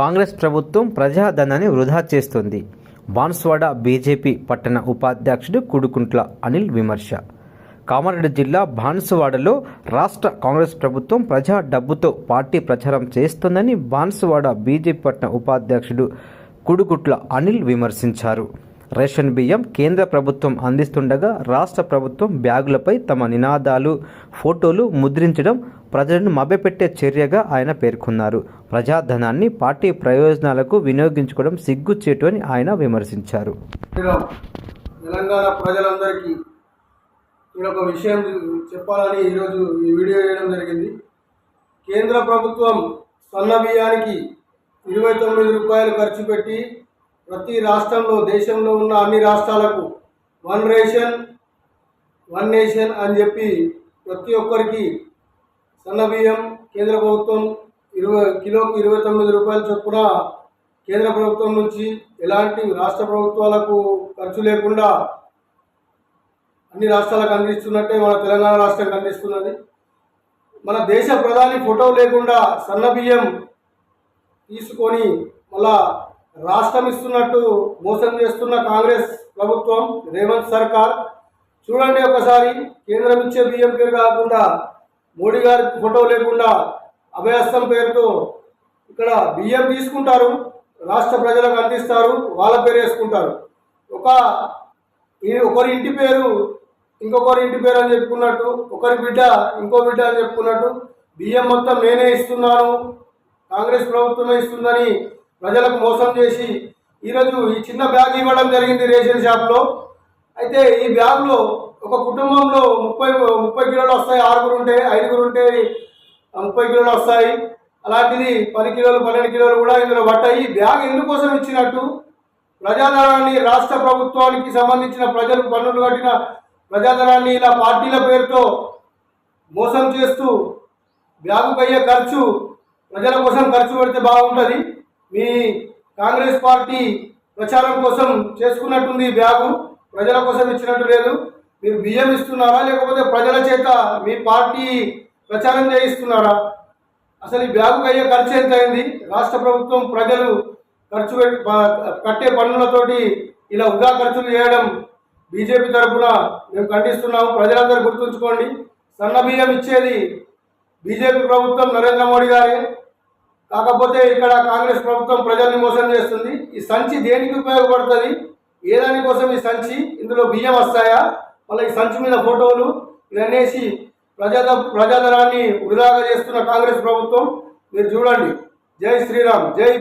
కాంగ్రెస్ ప్రభుత్వం ప్రజాధనాన్ని వృధా చేస్తుంది. బాన్స్వాడ బీజేపీ పట్టణ ఉపాధ్యక్షుడు కుడుకుంట్ల అనిల్ విమర్శ. కామారెడ్డి జిల్లా బాన్సువాడలో రాష్ట్ర కాంగ్రెస్ ప్రభుత్వం ప్రజా డబ్బుతో పార్టీ ప్రచారం చేస్తోందని బాన్సువాడ బీజేపీ పట్టణ ఉపాధ్యక్షుడు కుడుగుట్ల అనిల్ విమర్శించారు. రేషన్ బియ్యం కేంద్ర ప్రభుత్వం అందిస్తుండగా రాష్ట్ర ప్రభుత్వం బ్యాగులపై తమ నినాదాలు ఫోటోలు ముద్రించడం ప్రజలను మభ్యపెట్టే చర్యగా ఆయన పేర్కొన్నారు. ప్రజాధనాన్ని పార్టీ ప్రయోజనాలకు వినియోగించుకోవడం సిగ్గుచేటు అని ఆయన విమర్శించారు. తెలంగాణ ప్రజలందరికీ నేను ఒక విషయం చెప్పాలని ఈరోజు ఈ వీడియో చేయడం జరిగింది. కేంద్ర ప్రభుత్వం సన్న బియ్యానికి ఇరవై తొమ్మిది రూపాయలు ఖర్చు పెట్టి ప్రతి రాష్ట్రంలో దేశంలో ఉన్న అన్ని రాష్ట్రాలకు వన్ రేషన్ వన్ నేషన్ అని చెప్పి ప్రతి ఒక్కరికి సన్న బియ్యం కేంద్ర ప్రభుత్వం ఇరవై కిలోకు ఇరవై తొమ్మిది రూపాయల చొప్పున కేంద్ర ప్రభుత్వం నుంచి ఎలాంటి రాష్ట్ర ప్రభుత్వాలకు ఖర్చు లేకుండా అన్ని రాష్ట్రాలకు అందిస్తున్నట్టే మన తెలంగాణ రాష్ట్రం అందిస్తున్నది. మన దేశ ప్రధాని ఫోటో లేకుండా సన్న బియ్యం తీసుకొని మళ్ళా రాష్ట్రం ఇస్తున్నట్టు మోసం చేస్తున్న కాంగ్రెస్ ప్రభుత్వం రేవంత్ సర్కార్. చూడండి ఒకసారి కేంద్రం ఇచ్చే బియ్యం పేరు కాకుండా మోడీ గారి ఫోటో లేకుండా అభయస్థం పేరుతో ఇక్కడ బియ్యం తీసుకుంటారు రాష్ట్ర ప్రజలకు అందిస్తారు వాళ్ళ పేరు వేసుకుంటారు. ఒక ఈ- ఒకరి ఇంటి పేరు ఇంకొకరి ఇంటి పేరు అని చెప్పుకున్నట్టు ఒకరి బిడ్డ ఇంకో బిడ్డ అని చెప్పుకున్నట్టు బియ్యం మొత్తం నేనే ఇస్తున్నాను కాంగ్రెస్ ప్రభుత్వమే ఇస్తుందని ప్రజలకు మోసం చేసి ఈరోజు ఈ చిన్న బ్యాగ్ ఇవ్వడం జరిగింది రేషన్ షాప్లో. అయితే ఈ బ్యాగ్లో ఒక కుటుంబంలో ముప్పై ముప్పై కిలోలు వస్తాయి ఆరుగురు ఉంటే ఐదుగురు ఉంటే ముప్పై కిలోలు వస్తాయి. అలాంటిది పది కిలోలు పన్నెండు కిలోలు కూడా ఇందులో పట్టాయి ఈ బ్యాగ్ ఎందుకోసం ఇచ్చినట్టు? ప్రజాధనాన్ని రాష్ట్ర ప్రభుత్వానికి సంబంధించిన ప్రజలు పన్నులు కట్టిన ప్రజాధనాన్ని ఇలా పార్టీల పేరుతో మోసం చేస్తూ బ్యాగుకు అయ్యే ఖర్చు ప్రజల కోసం ఖర్చు పెడితే బాగుంటుంది. మీ కాంగ్రెస్ పార్టీ ప్రచారం కోసం చేసుకున్నట్టుంది బ్యాగు. ప్రజల కోసం ఇచ్చినట్టు లేదు. మీరు బియ్యం ఇస్తున్నారా? లేకపోతే ప్రజల చేత మీ పార్టీ ప్రచారం చేయిస్తున్నారా? అసలు ఈ బ్యాగుకు అయ్యే ఖర్చు ఎంత అయింది? రాష్ట్ర ప్రభుత్వం ప్రజలు ఖర్చు పెట్టి కట్టే పన్నులతోటి ఇలా వృధా ఖర్చులు చేయడం బీజేపీ తరఫున మేము ఖండిస్తున్నాము. ప్రజలందరూ గుర్తుంచుకోండి. సన్న బియ్యం ఇచ్చేది బీజేపీ ప్రభుత్వం నరేంద్ర మోడీ గారే. కాకపోతే ఇక్కడ కాంగ్రెస్ ప్రభుత్వం ప్రజల్ని మోసం చేస్తుంది. ఈ సంచి దేనికి ఉపయోగపడుతుంది? ఏ దానికోసం ఈ సంచి? ఇందులో బియ్యం వస్తాయా? మళ్ళీ ఈ సంచి మీద ఫోటోలు ఇవన్నేసి ప్రజా ప్రజాధనాన్ని వృధాగా చేస్తున్న కాంగ్రెస్ ప్రభుత్వం. మీరు చూడండి. జై శ్రీరామ్. జై